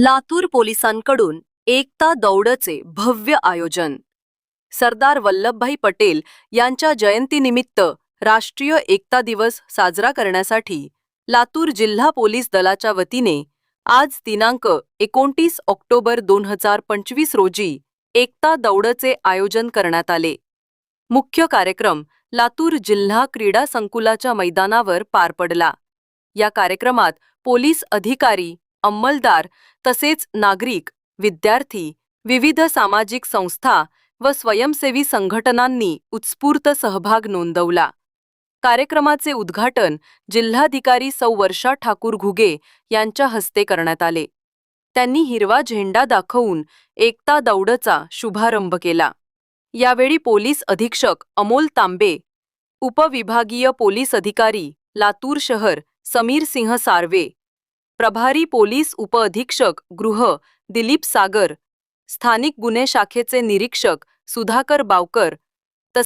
लातूर पोलिसांकडून एकता दौडचे भव्य आयोजन. सरदार वल्लभभाई पटेल यांच्या जयंतीनिमित्त राष्ट्रीय एकता दिवस साजरा करण्यासाठी लातूर जिल्हा पोलीस दलाच्या वतीने आज दिनांक एकोणतीस ऑक्टोबर दोन हजार पंचवीस रोजी एकता दौडचे आयोजन करण्यात आले. मुख्य कार्यक्रम लातूर जिल्हा क्रीडा संकुलाच्या मैदानावर पार पडला. या कार्यक्रमात पोलीस अधिकारी अंमलदार तसेच नागरिक विद्यार्थी विविध सामाजिक संस्था व स्वयंसेवी संघटनांनी उत्स्फूर्त सहभाग नोंदवला. कार्यक्रमाचे उद्घाटन जिल्हाधिकारी सौ. वर्षा ठाकूर घुगे यांच्या हस्ते करण्यात आले. त्यांनी हिरवा झेंडा दाखवून एकता दौडचा शुभारंभ केला. यावेळी पोलीस अधीक्षक अमोल तांबे उपविभागीय पोलीस अधिकारी लातूर शहर समीर सिंह सार्वे प्रभारी पोलीस उपअधीक्षक गृह दिलीप सागर स्थानिक गुन्हे शाखेचे निरीक्षक सुधाकर बावकर